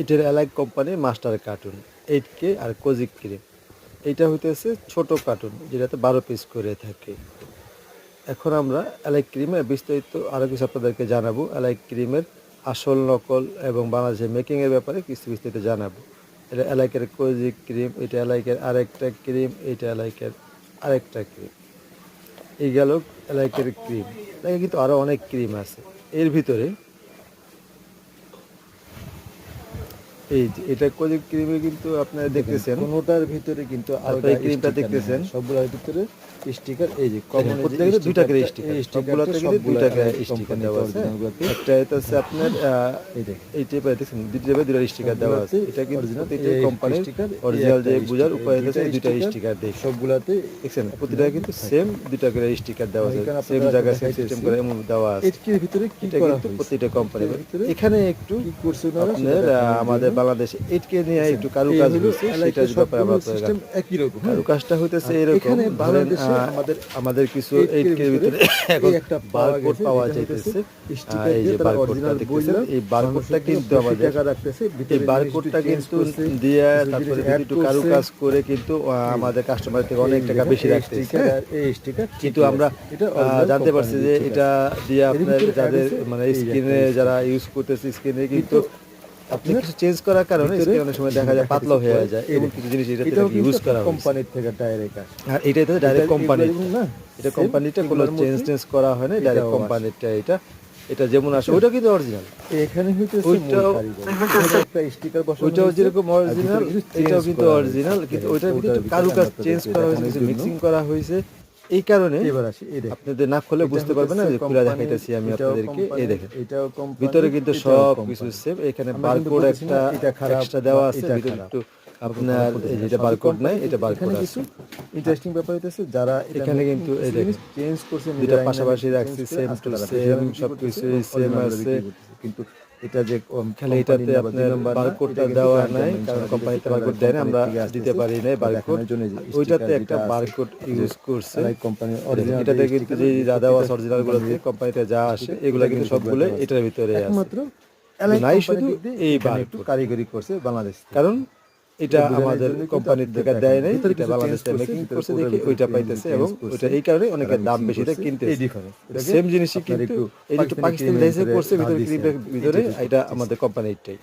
এটার অ্যালাইক কোম্পানির মাস্টার কার্টুন এইট কে আর কোজিক ক্রিম এইটা হইতেছে ছোট কার্টুন যেটাতে বারো পিস করে থাকে। এখন আমরা অ্যালাইক ক্রিমের বিস্তারিত আরও কিছু আপনাদেরকে জানাব। অ্যালাইক ক্রিমের আসল নকল এবং বাংলাদেশের মেকিংয়ের ব্যাপারে কিছু বিস্তারিত জানাব। এটা অ্যালাইকের কোজিক ক্রিম এটা অ্যালাইকের আরেকটা ক্রিম এটা অ্যালাইকের আরেকটা ক্রিম এই গেল অ্যালাইকের ক্রিম এলাকে কিন্তু আরও অনেক ক্রিম আছে। এর ভিতরে এই এটা ক্রিমে কিন্তু আপনারা দেখতেছেন। কোনোটার ভিতরে কিন্তু এই ক্রিমটা দেখতেছেন। সবগুলোর ভিতরে স্টিকার এই যে কমন প্রত্যেকটা দুইটা করে স্টিকার সবগুলোতে কিন্তু দুইটা করে স্টিকার দেওয়া আছে। একটা এটা হচ্ছে আপনার এই দেখেন। এই টাইপের দেখছেন দুই টাইপের দুইটা স্টিকার দেওয়া আছে। এটা কিন্তু original প্রতিটা কোম্পানির এই অরিজিনাল যে উপায় হচ্ছে দুইটা স্টিকার দেখে সবগুলাতে প্রতিটা কিন্তু সেম দুইটা করে স্টিকার দেওয়া আছে। সেম জায়গায় সেম সিস্টেম করে এমন দেওয়া আছে। এর ভিতরে কি করা হয়েছে? প্রতিটা কোম্পানি ভিতরে এখানে একটু কি করছে আপনার আমাদের। বাংলাদেশে এইটকে নিয়ে একটু কারু এই কাজ হয়েছে সেটার ব্যাপারে আমরা সবগুলো একই রকম। কারু হইতেছে এরকম। বাংলাদেশে আমাদের আমাদের কিছু এইট এইট কে কে ভিতরে এখন একটা বারকোড পাওয়া যাইতেছে। এই যে বারকোডটা দেখতেছেন এই বারকোডটা কিন্তু আমাদের এই বারকোডটা কিন্তু দিয়ে তারপরে একটু করছে। কারু কিন্তু আমাদের কাস্টমার থেকে অনেক টাকা বেশি রাখতেছে। হ্যাঁ? sticker কিন্তু আমরা জানতে পারছি যে এটা দিয়ে আপনার যাদের মানে স্ক্রিনে যারা ইউজ করতেছে স্ক্রিনে কিন্তু আপনি আপনার কিছু চেঞ্জ করার কারণে অনেক সময় দেখা যায় পাতলা হয়ে যায় এবং কিছু জিনিস এটা থেকে ইউজ করা কোম্পানির থেকে ডাইরেক্ট আর এটাই তো ডাইরেক্ট কোম্পানি না। এটা কোম্পানিটা কোনো এগুলোর চেঞ্জ করা হয় না ডাইরেক্ট কোম্পানিটা এটা এটা যেমন আসে ওটা কিন্তু অরিজিনাল এখানে ওইটাও- মূল একটা স্টিকার বসানো ওইটাও যেরকম অরিজিনাল এটাও কিন্তু অরিজিনাল কিন্তু এই ওইটার ভিতরে কারুকাজ চেঞ্জ করা হয়েছে মিক্সিং করা হয়েছে। এই কারণে এবার আসি এই দেখেন। আপনাদের না খুলে বুঝতে পারবেন না যে খুলে দেখাইতেছি আমি আপনাদেরকে এই দেখেন। এটাও কম ভিতরে কিন্তু সব কিছু সেভ এখানে বারকোড একটা এটা খারাপ একটা দেওয়া আছে ভিতরে একটু আপনার যেটা বারকোড নাই এটা বারকোড আছে। ইন্টারেস্টিং ব্যাপার হইতেছে যারা এখানে কিন্তু চেঞ্জ করছে পাশাপাশি রাখছি, বিক্রি সবকিছুই করতেছে, same original আছে। কিন্তু এটা যে খালি এটাতে না আপনার না, বারকোডটা দেওয়া নাই কারণ কোম্পানিতে বারকোড দেয় না আমরা দিতে পারি বারকোড যে ওইটাতে একটা বারকোড ইউজ করছে। company এটাতে কিন্তু যে অরিজিনাল গুলোতে কোম্পানিতে যা আসে এগুলো কিন্তু সবগুলো এটার ভিতরে আছে। নাই শুধু এই এই কারিগরি করছে বাংলাদেশ কারণ এটা আমাদের কোম্পানির থেকে দেয় নাই এটা বাংলাদেশে মেকিং করছে দেখে ওইটা পাইতেছে এবং ওইটা এই কারণে অনেকের দাম বেশি এটা কিনতে সেম জিনিসই কিন্তু এই পাকিস্তানি ভিতরে করছে ভিতরে ভিতরে এটা আমাদের কোম্পানিটাই